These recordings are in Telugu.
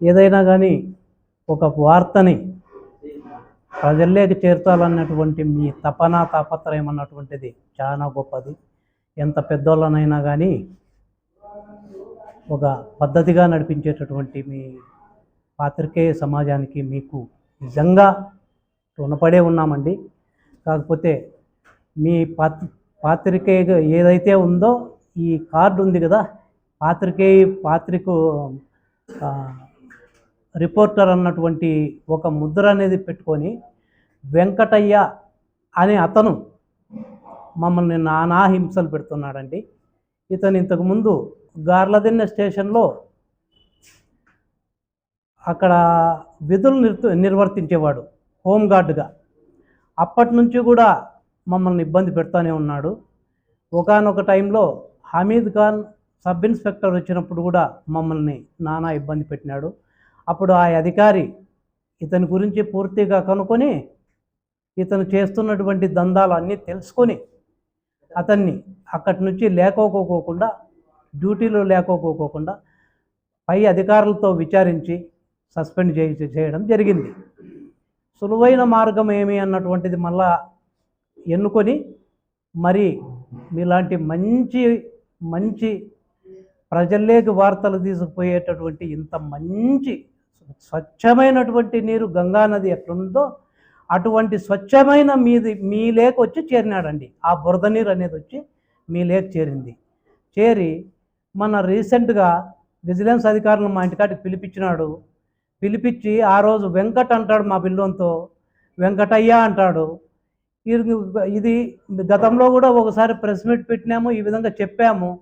ఏదైనా కానీ ఒక వార్తని ప్రజల్లోకి చేర్చాలన్నటువంటి మీ తపన తాపత్రయం అన్నటువంటిది చాలా గొప్పది. ఎంత పెద్దోళ్ళనైనా కానీ ఒక పద్ధతిగా నడిపించేటటువంటి మీ పాత్రికేయ సమాజానికి మీకు నిజంగా రుణపడే ఉన్నామండి. కాకపోతే మీ పాత్ పాత్రికేయ ఏదైతే ఉందో ఈ కార్డు ఉంది కదా పాత్రికేయ పాత్రికు రిపోర్టర్ అన్నటువంటి ఒక ముద్ర అనేది పెట్టుకొని వెంకటయ్య అనే అతను మమ్మల్ని నానా హింసలు పెడుతున్నాడండి. ఇతను ఇంతకుముందు గార్లదిన్నె స్టేషన్లో అక్కడ విధులు నిర్ నిర్వర్తించేవాడు హోంగార్డుగా అప్పటి నుంచి కూడా మమ్మల్ని ఇబ్బంది పెడతానే ఉన్నాడు. ఒకానొక టైంలో హమీద్ ఖాన్ సబ్ ఇన్స్పెక్టర్ వచ్చినప్పుడు కూడా మమ్మల్ని నానా ఇబ్బంది పెట్టినాడు. అప్పుడు ఆ అధికారి ఇతని గురించి పూర్తిగా కనుక్కొని ఇతను చేస్తున్నటువంటి దందాలు అన్నీ తెలుసుకొని అతన్ని అక్కడి నుంచి లేకపోకోకుండా డ్యూటీలో లేకపోకోకుండా పై అధికారులతో విచారించి సస్పెండ్ చేయ చేయడం జరిగింది. సులువైన మార్గం ఏమి అన్నటువంటిది మళ్ళా ఎన్నుకొని మరి మీలాంటి మంచి మంచి ప్రజల్లోకి వార్తలు తీసుకుపోయేటటువంటి ఇంత మంచి స్వచ్ఛమైనటువంటి నీరు గంగా నది ఎట్లుందో అటువంటి స్వచ్ఛమైన మీది మీ లేక్ వచ్చి చేరినాడండి. ఆ బురద నీరు అనేది వచ్చి మీ లేక్ చేరింది. చేరి మన రీసెంట్గా విజిలెన్స్ అధికారులు మా ఇంటికాటికి పిలిపించినాడు. పిలిపించి ఆ రోజు వెంకట్ అంటాడు మా పిల్లోంతో వెంకటయ్య అంటాడు. ఇది- ఇది గతంలో కూడా ఒకసారి ప్రెస్ మీట్ పెట్టినాము ఈ విధంగా చెప్పాము.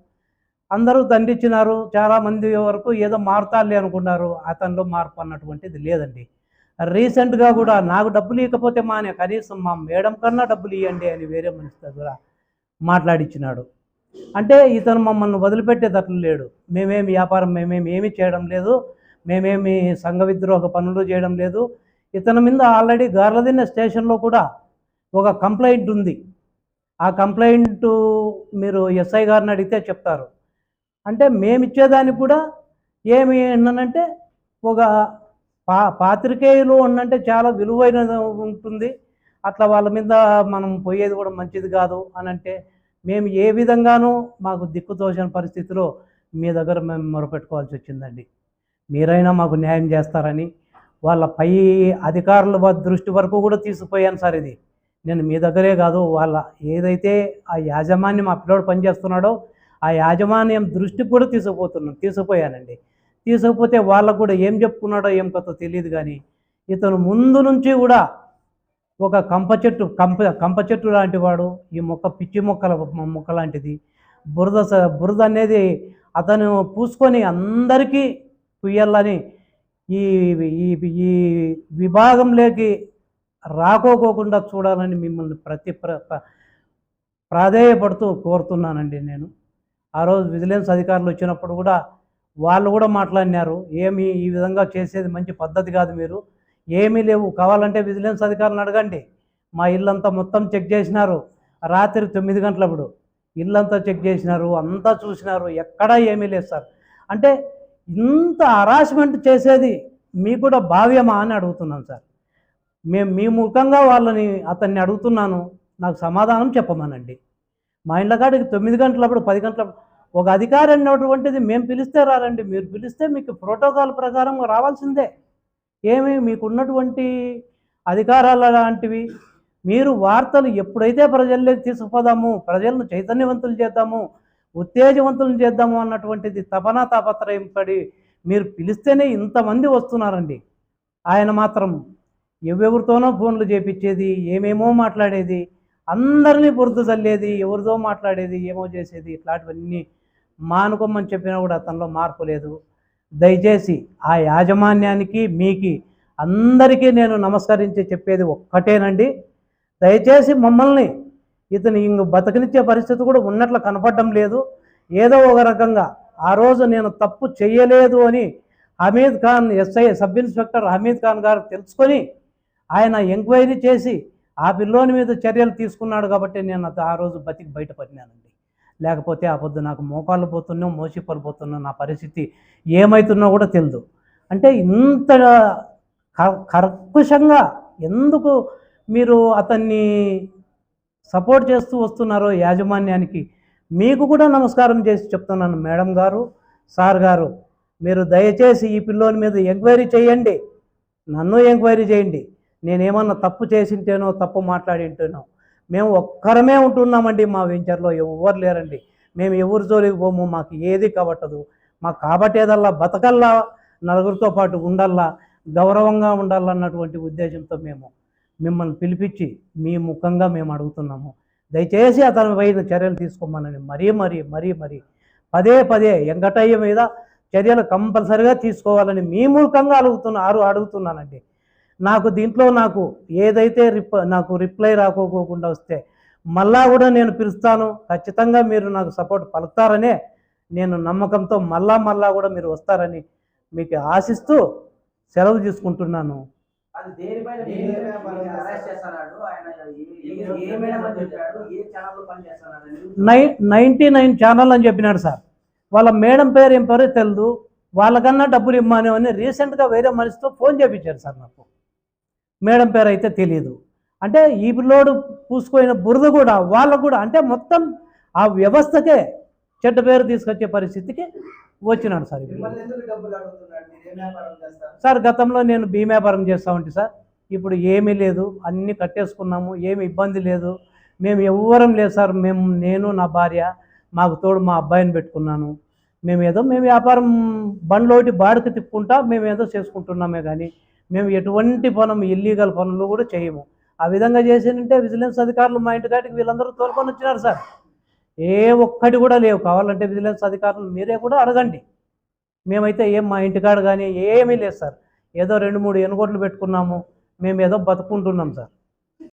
అందరూ దండించినారు చాలామంది వరకు ఏదో మారుతారులే అనుకున్నారు. అతనిలో మార్పు అన్నటువంటిది లేదండి. రీసెంట్గా కూడా నాకు డబ్బులు ఇవ్వకపోతే మానే కనీసం మా మేడం కన్నా డబ్బులు ఇవ్వండి అని వేరే మనిషి దగ్గర మాట్లాడించినాడు అంటే ఇతను మమ్మల్ని వదిలిపెట్టేటట్లు లేడు. మేమేమి వ్యాపారం మేమేమి ఏమీ చేయడం లేదు. మేమేమి సంఘ విద్రోహ పనులు చేయడం లేదు. ఇతని మీద ఆల్రెడీ గార్లదిన్న స్టేషన్లో కూడా ఒక కంప్లైంట్ ఉంది. ఆ కంప్లైంట్ మీరు ఎస్ఐ గారిని అడిగితే చెప్తారు. అంటే మేము ఇచ్చేదానికి కూడా ఏమి అన్నానంటే ఒక పా పాత్రికేయులు ఉన్నంటే చాలా విలువైన ఉంటుంది. అట్లా వాళ్ళ మీద మనం పోయేది కూడా మంచిది కాదు అని అంటే మేము ఏ విధంగానూ మాకు దిక్కుతోచని పరిస్థితిలో మీ దగ్గర మేము మొరపెట్టుకోవాల్సి వచ్చిందండి. మీరైనా మాకు న్యాయం చేస్తారని వాళ్ళ పై అధికారుల వ- దృష్టి వరకు కూడా తీసుకుపోయాను సార్ ఇది. నేను మీ దగ్గరే కాదు వాళ్ళ ఏదైతే ఆ యాజమాన్యం ఆ పిల్లోడు పనిచేస్తున్నాడో ఆ యాజమాన్యం దృష్టికి కూడా తీసుకుపోతున్నాను తీసుకుపోయానండి. తీసుకుపోతే వాళ్ళకు కూడా ఏం చెప్పుకున్నాడో ఏం కొత్త తెలియదు కానీ ఇతను ముందు నుంచి కూడా ఒక కంప చెట్టు కంప కంప చెట్టు లాంటి వాడు ఈ మొక్క పిచ్చి మొక్కల మొక్క లాంటిది. బురద స- బురద అనేది అతను పూసుకొని అందరికీ పుయ్యాలని ఈ ఈ ఈ విభాగంలోకి రాకోకోకుండా చూడాలని మిమ్మల్ని ప్రతి ప్ర- ప్రాధేయపడుతూ కోరుతున్నానండి నేను. ఆ రోజు విజిలెన్స్ అధికారులు వచ్చినప్పుడు కూడా వాళ్ళు కూడా మాట్లాడినారు ఏమి ఈ విధంగా చేసేది మంచి పద్ధతి కాదు మీరు. ఏమీ లేవు. కావాలంటే విజిలెన్స్ అధికారులను అడగండి. మా ఇల్లంతా మొత్తం చెక్ చేసినారు. రాత్రి తొమ్మిది గంటలప్పుడు ఇల్లంతా చెక్ చేసినారు. అంతా చూసినారు. ఎక్కడా ఏమీ లేదు సార్. అంటే ఇంత హరాస్మెంట్ చేసేది మీకు కూడా భావ్యమా అని అడుగుతున్నాను సార్. మేము మీ ముఖంగా వాళ్ళని అతన్ని అడుగుతున్నాను. నాకు సమాధానం చెప్పమనండి. మా ఇండ్ల కాడికి తొమ్మిది గంటలప్పుడు పది గంటలప్పుడు ఒక అధికారి అన్నటువంటిది మేము పిలిస్తే రారండి. మీరు పిలిస్తే మీకు ప్రోటోకాల్ ప్రకారం రావాల్సిందే. ఏమి మీకున్నటువంటి అధికారాల లాంటివి మీరు వార్తలు ఎప్పుడైతే ప్రజల్లోకి తీసుకుపోదాము ప్రజలను చైతన్యవంతులు చేద్దాము ఉత్తేజవంతులు చేద్దాము అన్నటువంటిది తపన తాపత్రయం పడి మీరు పిలిస్తేనే ఇంతమంది వస్తున్నారండి. ఆయన మాత్రం ఎవెవరితోనో ఫోన్లు చేపించేది ఏమేమో మాట్లాడేది అందరినీ బురద చల్లేది ఎవరితో మాట్లాడేది ఏమో చేసేది ఇట్లాంటివన్నీ మానుకోమని చెప్పినా కూడా అతనిలో మార్పు లేదు. దయచేసి ఆ యాజమాన్యానికి మీకి అందరికీ నేను నమస్కరించి చెప్పేది ఒక్కటేనండి. దయచేసి మమ్మల్ని ఇతను ఇంక బతకనిచ్చే పరిస్థితి కూడా ఉన్నట్లు కనపడడం లేదు. ఏదో ఒక రకంగా ఆ రోజు నేను తప్పు చేయలేదు అని Hamid Khan SI sub inspector Hamid Khan గారు తెలుసుకొని ఆయన ఎంక్వైరీ చేసి ఆ పిల్లోని మీద చర్యలు తీసుకున్నాడు కాబట్టి నేను ఆ రోజు బతికి బయటపడినానండి. లేకపోతే ఆ పొద్దు నాకు మోకాళ్ళు పోతున్నా మోసిపలు పోతున్నా నా పరిస్థితి ఏమవుతున్నా కూడా తెలియదు అంటే ఇంత క- ఎందుకు మీరు అతన్ని సపోర్ట్ చేస్తూ వస్తున్నారో యాజమాన్యానికి మీకు కూడా నమస్కారం చేసి చెప్తున్నాను మేడం గారు సార్ గారు. మీరు దయచేసి ఈ పిల్లోని మీద ఎంక్వైరీ చేయండి. నన్ను ఎంక్వైరీ చేయండి. నేనేమన్నా తప్పు చేసింటేనో తప్పు మాట్లాడింటేనో మేము ఒక్కరమే ఉంటున్నామండి మా వెంచర్లో ఎవరు లేరండి. మేము ఎవరు జోలికి పోము మాకు ఏది కాబట్టదు. మాకు కాబట్టేదల్లా బతకల్లా నలుగురితో పాటు ఉండల్లా గౌరవంగా ఉండాలన్నటువంటి ఉద్దేశంతో మేము మిమ్మల్ని పిలిపించి మీ ముఖంగా మేము అడుగుతున్నాము. దయచేసి అతని పైన చర్యలు తీసుకోమనండి. మరీ మరీ మరీ మరీ పదే పదే వెంకటయ్య మీద చర్యలు కంపల్సరిగా తీసుకోవాలని మీ మూలకంగా అడుగుతున్నారు అడుగుతున్నానండి. నాకు దీంట్లో నాకు ఏదైతే రిప్ నాకు రిప్లై రాకోకోకుండా వస్తే మళ్ళా కూడా నేను పిలుస్తాను. ఖచ్చితంగా మీరు నాకు సపోర్ట్ పలుకుతారనే నేను నమ్మకంతో మళ్ళా మళ్ళా కూడా మీరు వస్తారని మీకు ఆశిస్తూ సెలవు తీసుకుంటున్నాను. నైంటీ నైన్ ఛానల్ అని చెప్పినాడు సార్. వాళ్ళ మేడం పేరు ఏం పేరు తెలియదు వాళ్ళకన్నా డబ్బులు ఇమ్మని అని రీసెంట్గా వేరే మనిషితో ఫోన్ చేయించారు సార్ నాకు. మేడం పేరు అయితే తెలియదు అంటే ఈ పిల్లోడు పూసుకుపోయిన బురద కూడా వాళ్ళకు కూడా అంటే మొత్తం ఆ వ్యవస్థకే చెడ్డ పేరు తీసుకొచ్చే పరిస్థితికి వచ్చినాడు సార్ సార్ గతంలో నేను భీమా వ్యాపారం చేస్తా ఉంటే సార్. ఇప్పుడు ఏమీ లేదు. అన్నీ కట్టేసుకున్నాము. ఏమి ఇబ్బంది లేదు. మేము ఎవ్వరం లేదు సార్. మేము నేను నా భార్య మాకు తోడు మా అబ్బాయిని పెట్టుకున్నాను. మేము ఏదో మేము వ్యాపారం బండ్లో ఒకటి బాడుకు తిప్పుకుంటా మేము ఏదో చేసుకుంటున్నామే కానీ మేము ఎటువంటి పనులు ఇల్లీగల్ పనులు కూడా చేయము. ఆ విధంగా చేసేనంటే విజిలెన్స్ అధికారులు మా ఇంటి కాటికి వీళ్ళందరూ తోలుకొని వచ్చినారు సార్. ఏ ఒక్కటి కూడా లేవు. కావాలంటే విజిలెన్స్ అధికారులు మీరే కూడా అడగండి. మేమైతే ఏం మా ఇంటికాడ కానీ ఏమీ లేదు సార్. ఏదో రెండు మూడు ఎనుగోట్లు పెట్టుకున్నాము. మేము ఏదో బతుకుంటున్నాం సార్.